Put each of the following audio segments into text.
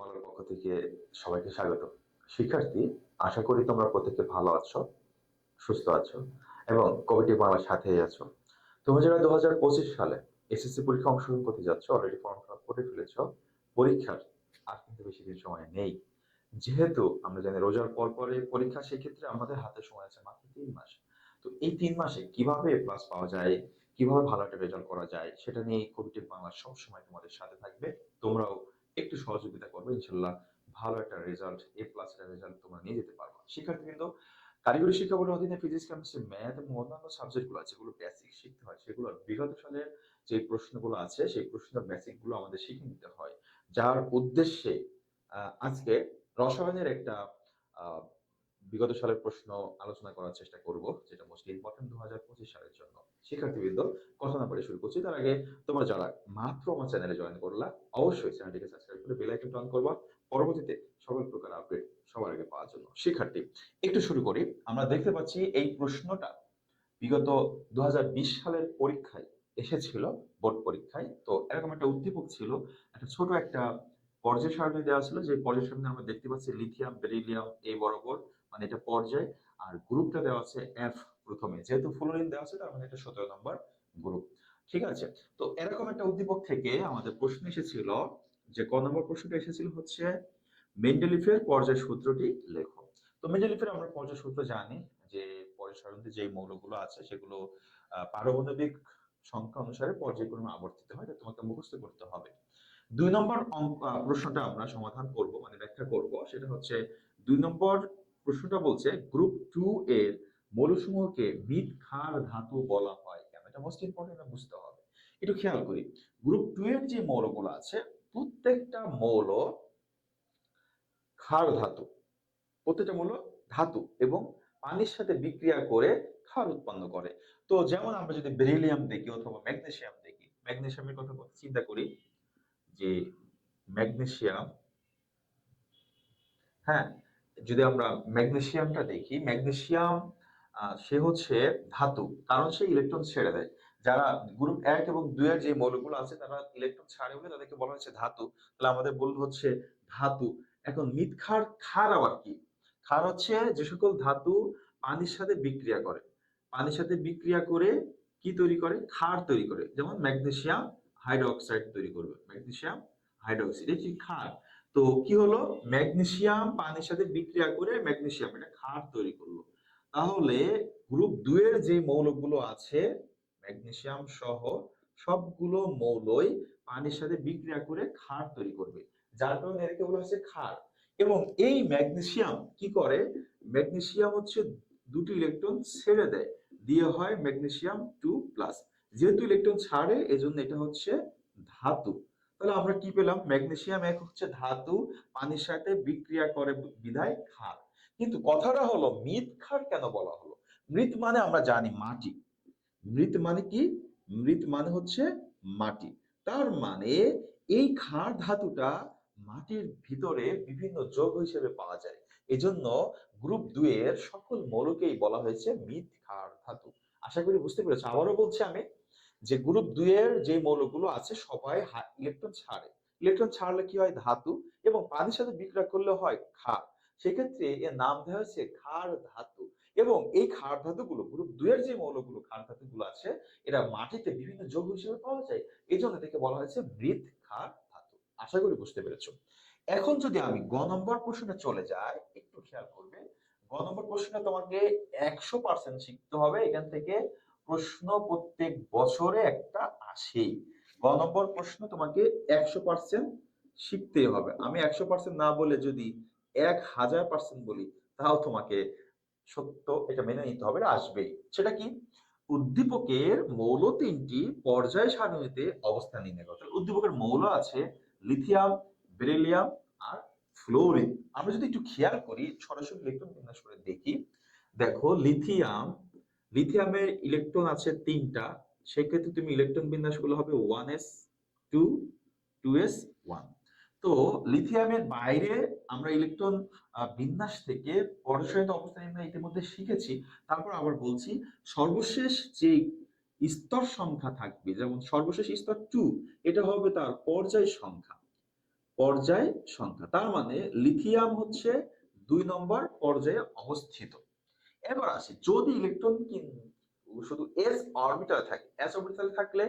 মালার পক্ষ থেকে সবাইকে স্বাগত। শিক্ষার্থী, আশা করি তোমরা প্রত্যেকে ভালো আছো, সুস্থ আছো এবং কমিটি বাংলার সাথেই আছো। তুমি যারা দু হাজার পঁচিশ সালে এসএসসি পরীক্ষা অংশগ্রহণ করতে যাচ্ছ অলরেডি ফর্ম ফিল করে ফেলেছ, পরীক্ষার আর কিন্তু বেশি দিন সময় নেই। যেহেতু আমরা জানি রোজার পর পরে পরীক্ষা, সেক্ষেত্রে আমাদের হাতে সময় আছে মাত্র তিন মাস। তো এই তিন মাসে কীভাবে প্লাস পাওয়া যায়, কীভাবে ভালো একটা রেজাল্ট করা যায়, সেটা নিয়ে কবিটি বাংলা সবসময় তোমাদের সাথে থাকবে। তোমরাও একটু সহযোগিতা করবে, ইনশাল্লাহ ভালো একটা রেজাল্ট এ প্লাস একটা রেজাল্ট তোমরা নিয়ে যেতে পারবে। শিক্ষার্থী কিন্তু কারিগরি শিক্ষা বোর্ডের অধীনে ফিজিক্স কেমিস্ট্রি ম্যাথ এবং অন্যান্য সাবজেক্টগুলো আছে, যেগুলো বেসিক শিখতে হয়, সেগুলো বিগত সালের যে প্রশ্নগুলো আছে, সেই প্রশ্নের বেসিকগুলো আমাদের শিখে নিতে হয়। যার উদ্দেশ্যে আজকে রসায়নের একটা বিগত সালের প্রশ্ন আলোচনা করার চেষ্টা করব, যেটা মোস্ট ইম্পর্টেন্ট দু হাজার পঁচিশ সালের জন্য। শিক্ষার্থীবৃন্দ, কথা না বলে শুরু করছি। তার আগে তোমরা যারা মাত্র আমার চ্যানেলে জয়েন করলা, অবশ্যই চ্যানেলটিকে সাবস্ক্রাইব করে বেল আইকনটা অন করবা। পরবর্তীতে সকল প্রকার আপডেট সবার আগে পাওয়ার জন্য। শিক্ষার্থী, একটু শুরু করি। আমরা দেখতে পাচ্ছি এই প্রশ্নটা বিগত দু হাজার বিশ সালের পরীক্ষায় এসেছিল, বোর্ড পরীক্ষায়। তো এরকম একটা উদ্দীপক ছিল, একটা ছোট একটা পর্যায় সারণী দেওয়া ছিল, যে পর্যায় সারণী আমরা দেখতে পাচ্ছি লিথিয়াম, বেরিলিয়াম এই বরাবর মানে এটা পর্যায়, আর গ্রুপটা দেওয়া আছে এফ প্রথমে। যেহেতু ফ্লোরিন দেওয়া আছে, তার মানে এটা সতেরো নম্বর গ্রুপ ঠিক আছে? তো এরকম একটা উদ্দীপক থেকে আমাদের প্রশ্ন এসেছিল যে, ক নম্বর প্রশ্নটা এসেছিল হচ্ছে মেন্ডেলিফের পর্যায় সূত্রটি লেখো। তো মেন্ডেলিফের আমরা পর্যায় সূত্র জানি যে পর্যায় যে মৌলগুলো আছে, সেগুলো পারমাণবিক সংখ্যা অনুসারে পর্যায়ক্রমে আবর্তিত হয়, এটা তোমাকে মুখস্থ করতে হবে। দুই নম্বর প্রশ্নটা আমরা সমাধান করব মানে ব্যাখ্যা করব, সেটা হচ্ছে, দুই নম্বর প্রশ্নটা বলছে গ্রুপ টু এর মৌলসমূহকে মৃৎ ক্ষার ধাতু বলা হয় কেন? এটা মোস্ট ইম্পর্টেন্ট বুঝতে হবে। একটু খেয়াল করি গ্রুপ টু এর যে মৌলগুলো আছে, প্রত্যেকটা মৌল ক্ষার ধাতু, প্রত্যেকটা মৌল ধাতু এবং পানির সাথে বিক্রিয়া করে ক্ষার উৎপন্ন করে। তো যেমন আমরা যদি বেরিলিয়াম দেখি অথবা ম্যাগনেশিয়াম দেখি ম্যাগনেশিয়ামের কথা চিন্তা করি যে ম্যাগনেশিয়াম হ্যাঁ যদি আমরা ম্যাগনেসিয়ামটা দেখি ম্যাগনেসিয়াম আহ, সে হচ্ছে ধাতু। কারণ সে ইলেকট্রন ছেড়ে দেয়। যারা গ্রুপ এক এবং দুই এর যে মৌলগুলো আছে তারা ইলেকট্রন ছাড়ে বলে তাদেরকে বলা হচ্ছে ধাতু। তাহলে আমাদের বলল হচ্ছে ধাতু। এখন মিথ খার আবার কি? খার হচ্ছে যে সকল ধাতু পানির সাথে বিক্রিয়া করে। পানির সাথে বিক্রিয়া করে কি তৈরি করে? খার তৈরি করে। যেমন ম্যাগনেসিয়াম হাইড্রোক্সাইড তৈরি করবে। Magnesium hydroxide. এটি ক্ষার তো কি হলো? ম্যাগনেসিয়াম পানির সাথে বিক্রিয়া করে ম্যাগনেসিয়াম এটা ক্ষার তৈরি করল। তাহলে গ্রুপ দুই এর যে মৌলগুলো আছে, ম্যাগনেসিয়াম সহ সবগুলো মৌলই পানির সাথে বিক্রিয়া করে ক্ষার তৈরি করবে। যার কারণে এটাকে বলা হচ্ছে ক্ষার। এবং এই ম্যাগনেসিয়াম কি করে? ম্যাগনেসিয়াম হচ্ছে দুটি ইলেকট্রন ছেড়ে দেয়। দিয়ে হয় ম্যাগনেসিয়াম টু প্লাস। যেহেতু ইলেকট্রন ছাড়ে, এজন্য এটা হচ্ছে ধাতু। তাহলে আমরা কি পেলাম? ম্যাগনেসিয়াম এক হচ্ছে ধাতু, পানির সাথে বিক্রিয়া করে বিধায় ক্ষার। কিন্তু কথাটা হলো, মৃৎ ক্ষার কেন বলা হলো? মৃৎ মানে আমরা জানি মাটি। মৃৎ মানে কি? মৃৎ মানে হচ্ছে মাটি। তার মানে এই ক্ষার ধাতুটা মাটির ভিতরে বিভিন্ন যোগ হিসেবে পাওয়া যায়। এজন্য গ্রুপ দুই এর সকল মৌলকেই বলা হয়েছে মৃৎ ক্ষার ধাতু। আশা করি বুঝতে পেরেছ। আবারও বলছি আমি যে গ্রুপ দুই এর যে মৌলগুলো আছে, সবাই ইলেকট্রন ছাড়ে। ইলেকট্রন ছাড়লে কি হয়? ধাতু এবং পানির সাথে বিক্রিয়া করলে হয় ক্ষার। সেক্ষেত্রে এর নাম দেওয়া হয়েছে ক্ষার ধাতু এবং এই ক্ষার ধাতুগুলো গ্রুপ দুই এর যে মৌলগুলো, ক্ষার ধাতুগুলো আছে, এরা মাটিতে বিভিন্ন যৌগ হিসেবে পাওয়া যায়। এই জন্য এটাকে বলা হয়েছে মৃৎ ক্ষার ধাতু। আশা করি বুঝতে পেরেছ। এখন যদি আমি গ নম্বর প্রশ্নে চলে যাই, একটু খেয়াল করবে। গ নম্বর প্রশ্নে তোমাকে একশো পার্সেন্ট শিখতে হবে এখান থেকে প্রশ্ন প্রত্যেক বছরে একটা আসেই। গ নম্বর প্রশ্ন তোমাকে একশো পার্সেন্ট শিখতেই হবে। আমি একশো পার্সেন্ট না বলে যদি এক হাজার পার্সেন্ট বলি, তাও তোমাকে সত্য এটা মেনে নিতে হবে আসবেই। সেটা কি? উদ্দীপকের মৌল তিনটি পর্যায় সারণীতে অবস্থান নির্ণয় করতে। উদ্দীপকের মৌল আছে লিথিয়াম, বেরিলিয়াম আর ফ্লোরিন। আমরা যদি একটু খেয়াল করি, সরাসরি ইলেকট্রন বিন্যাস করে দেখি। দেখো, লিথিয়াম লিথিয়ামের ইলেকট্রন আছে তিনটা, সেক্ষেত্রে তুমি ইলেকট্রন বিন্যাসগুলো হবে one S two two S one তো লিথিয়ামের বাইরে আমরা ইলেকট্রন বিন্যাস থেকে পরসায়িত অবস্থান আমরা ইতিমধ্যে শিখেছি, তারপর আবার বলছি সর্বশেষ যে স্তর সংখ্যা থাকবে, যেমন সর্বশেষ স্তর টু এটা হবে তার পর্যায় সংখ্যা। পর্যায় সংখ্যা, তার মানে লিথিয়াম হচ্ছে দুই নম্বর পর্যায়ে অবস্থিত। এবার আসি, যদি ইলেকট্রন শুধু এস অরবিটাল থাকে এস অরবিটাল থাকলে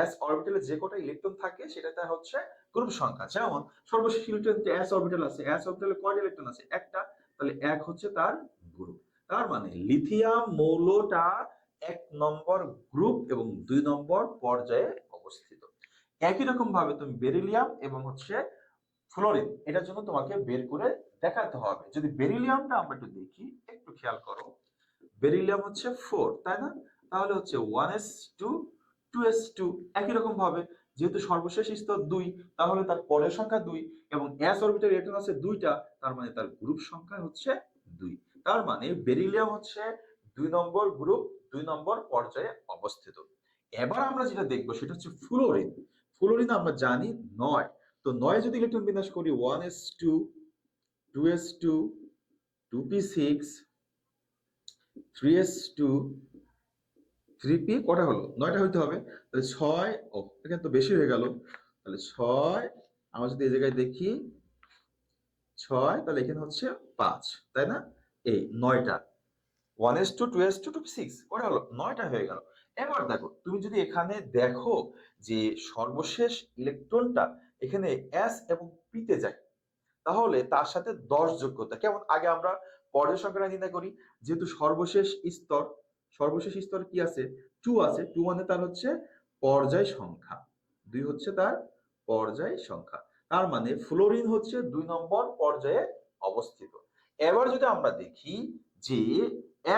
এস অরবিটালে যে কটা ইলেকট্রন থাকে, সেটাতে হচ্ছে গ্রুপ সংখ্যা। যেমন সর্বশেষ ইলেকট্রন যে এস অরবিটাল আছে এস অরবিটালে কয়টা ইলেকট্রন আছে? একটা। তাহলে এক হচ্ছে তার গ্রুপ। তার মানে লিথিয়াম মৌলটা এক নম্বর গ্রুপ এবং দুই নম্বর পর্যায়ে অবস্থিত। একই রকম ভাবে তুমি বেরিলিয়াম এবং হচ্ছে ফ্লোরিন, এটার জন্য তোমাকে বের করে দেখাতে হবে। যদি বেরিলিয়ামটা আমরা একটু দেখি, একটু খেয়াল করো। বেরিলিয়াম হচ্ছে ফোর তাই না? তাহলে হচ্ছে one S two two S two একই রকম ভাবে। যেহেতু সর্বশেষ স্তর দুই, তাহলে তার পরের সংখ্যা দুই এবং এস অরবিটাল ইলেকট্রন আছে দুইটা, তার মানে তার গ্রুপ সংখ্যা হচ্ছে দুই। তার মানে বেরিলিয়াম হচ্ছে দুই নম্বর গ্রুপ দুই নম্বর পর্যায়ে অবস্থিত। এবার আমরা যেটা দেখব সেটা হচ্ছে ফ্লোরিন ফ্লোরিন আমরা জানি নয়। তো নয় যদি ইলেকট্রন বিন্যাস করি one S two two S two two P six three S two three P কটা হলো? নয়টা হইতে হবে। তাহলে ছয়, ও এখানে তো বেশি হয়ে গেল। তাহলে ছয়, আমরা যদি এই জায়গায় দেখি, ছয়, তাহলে এখানে হচ্ছে পাঁচ, তাই না? এই নয়টা। One S two two S two two six কটা হলো? নয়টা হয়ে গেল। এবার দেখো, তুমি যদি এখানে দেখো যে সর্বশেষ ইলেকট্রনটা এখানে এস এবং পিতে যায় তাহলে তার সাথে দশ যোগ্যতা। কেমন? আগে আমরা পর্যায় সংখ্যাটা নির্ণয় করি। যেহেতু সর্বশেষ স্তর সর্বশেষ স্তর কি আছে? টু আছে। টু মানে তার হচ্ছে পর্যায় সংখ্যা। দুই হচ্ছে তার পর্যায় সংখ্যা। তার মানে ফ্লোরিন হচ্ছে দুই নম্বর পর্যায়ে অবস্থিত। এবার যদি আমরা দেখি যে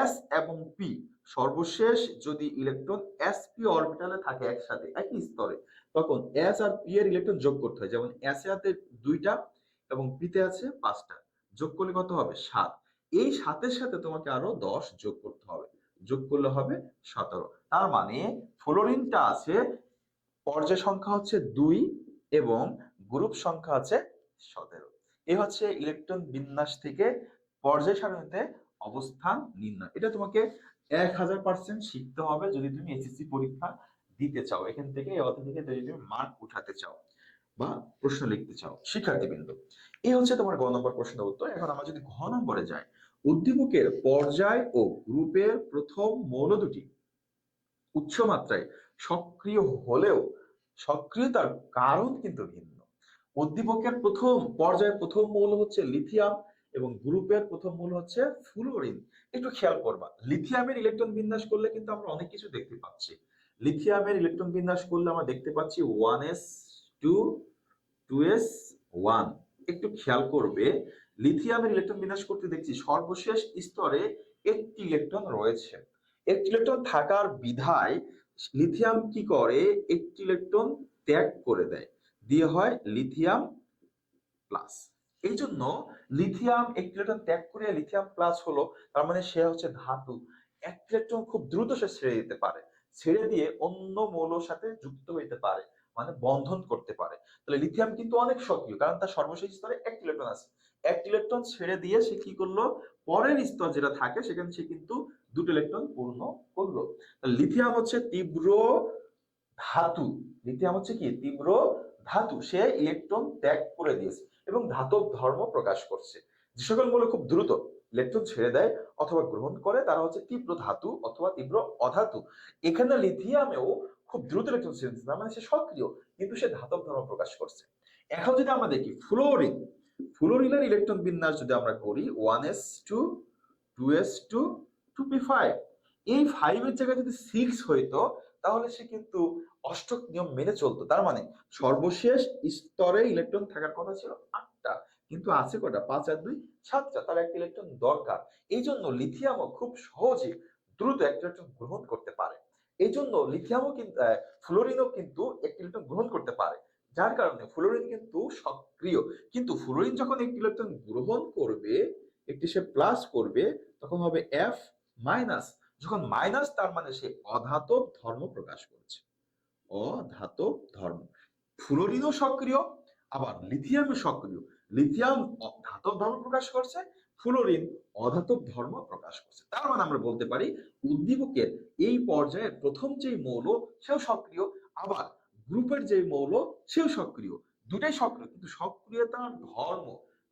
এস এবং পি সর্বশেষ যদি ইলেকট্রন এস পি অরবিটালে থাকে একসাথে, একই স্তরে, তখন এস আর পি এর ইলেকট্রন যোগ করতে হয়। যেমন এস এ দুইটা এবং পিতে আছে পাঁচটা। যোগ করলে কত হবে? সাত। এই সাতের সাথে তোমাকে আরও দশ যোগ করতে হবে। যোগ করলে হবে সতেরো। তার মানে ফ্লোরিনটা আছে পর্যায় সংখ্যা হচ্ছে দুই এবং গ্রুপ সংখ্যা আছে সতেরো। এ হচ্ছে ইলেকট্রন বিন্যাস থেকে পর্যায় সারণীতে অবস্থান নির্ণয়। এটা তোমাকে এক হাজার পার্সেন্ট শিখতে হবে যদি তুমি এসএসসি পরীক্ষা দিতে চাও। এখান থেকে এই থেকে যদি তুমি মার্ক উঠাতে চাও। বা প্রশ্ন লিখতে চাও, শিক্ষার্থীবৃন্দ। এই হচ্ছে তোমার গ নম্বর প্রশ্নের উত্তর। এখন আমরা যদি ঘ নম্বরে যাই, উদ্দীপকের পর্যায় ও গ্রুপের প্রথম মৌল দুটি উচ্চ মাত্রায় সক্রিয় হলেও সক্রিয়তার কারণ কিন্তু ভিন্ন। উদ্দীপকের প্রথম পর্যায়ের প্রথম মৌল হচ্ছে লিথিয়াম এবং গ্রুপের প্রথম মৌল হচ্ছে ফ্লোরিন একটু খেয়াল করবা, লিথিয়ামের ইলেকট্রন বিন্যাস করলে কিন্তু আমরা অনেক কিছু দেখতে পাচ্ছি। লিথিয়ামের ইলেকট্রন বিন্যাস করলে আমরা দেখতে পাচ্ছি one S two two S one একটু খেয়াল করবে, লিথিয়ামের ইলেকট্রন বিন্যাস করতে দেখছি, সর্বশেষ স্তরে একটি ইলেকট্রন রয়েছে। একটি ইলেকট্রন থাকার বিধায় লিথিয়াম কি করে? একটি ইলেকট্রন ত্যাগ করে দেয়। দিয়ে হয় লিথিয়াম প্লাস। এই জন্য লিথিয়াম একটি ইলেকট্রন ত্যাগ করে লিথিয়াম প্লাস হলো, তার মানে সে হচ্ছে ধাতু। একটি ইলেকট্রন খুব দ্রুত সে ছেড়ে দিতে পারে। ছেড়ে দিয়ে অন্য মৌলর সাথে যুক্ত হইতে পারে। মানে বন্ধন করতে পারে। তাহলে লিথিয়াম কিন্তু অনেক সক্রিয়, কারণ তার সর্বশেষ স্তরে একটি ইলেকট্রন আছে। একটি ইলেকট্রন ছেড়ে দিয়ে সে কি করল? পরের স্তর যেটা থাকে, সেখানে সে কিন্তু দুটো ইলেকট্রন পূর্ণ করল। লিথিয়াম হচ্ছে তীব্র ধাতু। লিথিয়াম হচ্ছে কি? তীব্র ধাতু। সে ইলেকট্রন ত্যাগ করে দিয়েছে এবং ধাতব ধর্ম প্রকাশ করছে। যে সকল মৌল খুব দ্রুত ইলেকট্রন ছেড়ে দেয় অথবা গ্রহণ করে, তারা হচ্ছে তীব্র ধাতু অথবা তীব্র অধাতু। এখানে লিথিয়ামেও খুব দ্রুত ইলেকট্রন না মানে সে সক্রিয়, কিন্তু সে ধাতব ধর্ম প্রকাশ করছে। এখন যদি আমরা দেখি, ফ্লোরিন, ফ্লোরিনের ইলেকট্রন বিন্যাস যদি আমরা করি one S two two S two two P five এই ফাইভের জায়গায় যদি সিক্স হইতো, তাহলে সে কিন্তু অষ্টক নিয়ম মেনে চলতো। তার মানে সর্বশেষ স্তরে ইলেকট্রন থাকার কথা ছিল আটটা, কিন্তু আছে কটা পাঁচ আর দুই, সাতটা। তার একটা ইলেকট্রন দরকার। এই জন্য লিথিয়ামও খুব সহজে দ্রুত একটা ইলেকট্রন গ্রহণ করতে পারে। এই জন্য লিথিয়ামও কিন্তু ফ্লোরিনও কিন্তু একটি ইলেকট্রন গ্রহণ করতে পারে। যার কারণে ফ্লোরিন কিন্তু সক্রিয়। কিন্তু ফ্লোরিন যখন একটি ইলেকট্রন গ্রহণ করবে, একটি সে প্লাস করবে, তখন হবে এফ মাইনাস যখন মাইনাস তার মানে সে অধাতব ধর্ম প্রকাশ করছে। অধাতব ধর্ম। ফ্লোরিনও সক্রিয়, আবার লিথিয়ামও সক্রিয়। লিথিয়াম ধাতব ধর্ম প্রকাশ করছে ফ্লোরিন অধাতব ধর্ম প্রকাশ করছে। তার মানে আমরা বলতে পারি উদ্দীপকের এই পর্যায়ের প্রথম যে মৌল, সেও সক্রিয়, আবার গ্রুপের যে মৌল, সেও সক্রিয়। দুটাই সক্রিয়, কিন্তু সক্রিয়তার ধর্ম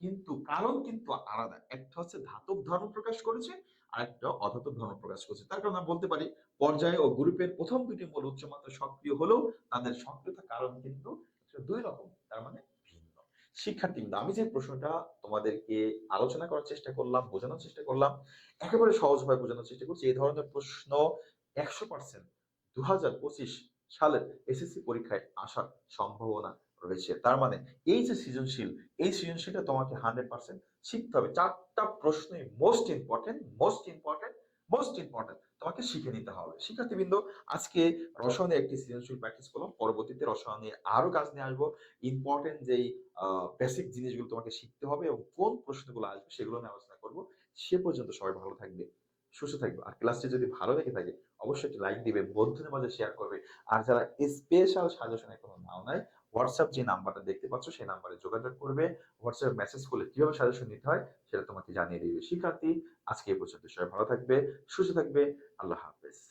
কিন্তু, কারণ কিন্তু আলাদা। একটা হচ্ছে ধাতব ধর্ম প্রকাশ করেছে আর একটা অধাতব ধর্ম প্রকাশ করেছে। তার কারণে বলতে পারি, পর্যায়ে ও গ্রুপের প্রথম দুটি মূল উচ্চমাত্রা সক্রিয় হলেও তাদের সক্রিয়তা কারণ কিন্তু দুই রকম। শিক্ষার্থীবৃন্দ আমি যে প্রশ্নটা তোমাদেরকে আলোচনা করার চেষ্টা করলাম, বোঝানোর চেষ্টা করলাম, একেবারে সহজভাবে বোঝানোর চেষ্টা করছি, এই ধরনের প্রশ্ন একশো পার্সেন্ট দু হাজার পঁচিশ সালের এসএসসি পরীক্ষায় আসার সম্ভাবনা রয়েছে। তার মানে এই যে সৃজনশীল, এই সৃজনশীলটা তোমাকে হান্ড্রেড পার্সেন্ট শিখতে হবে। চারটা প্রশ্নই most important most important most important তোমাকে শিখে নিতে হবে। শিক্ষার্থীবৃন্দ, আজকে রসায়নে একটি সৃজনশীল প্র্যাকটিস করলাম। পরবর্তীতে রসায়নে আরও কাজ নিয়ে আসব। ইম্পর্টেন্ট যেই বেসিক জিনিসগুলো তোমাকে শিখতে হবে এবং কোন প্রশ্নগুলো আসবে সেগুলো আমি আলোচনা করব। সে পর্যন্ত সবাই ভালো থাকবে, সুস্থ থাকবে। আর ক্লাসটি যদি ভালো লেগে থাকে, অবশ্যই একটি লাইক দিবে, বন্ধুদের মাঝে শেয়ার করবে। আর যারা স্পেশাল সাজেশন এখনও নাও নাই হোয়াটসঅ্যাপ যে নাম্বারটা দেখতে পাচ্ছ, সেই নাম্বারে যোগাযোগ করবে। হোয়াটসঅ্যাপ মেসেজ করলে কীভাবে সাজেশন নিতে হয়, সেটা তোমাকে জানিয়ে দিবে। শিক্ষার্থী, আজকে এই পর্যন্ত। সবাই ভালো থাকবে, সুস্থ থাকবে। আল্লাহ হাফেজ।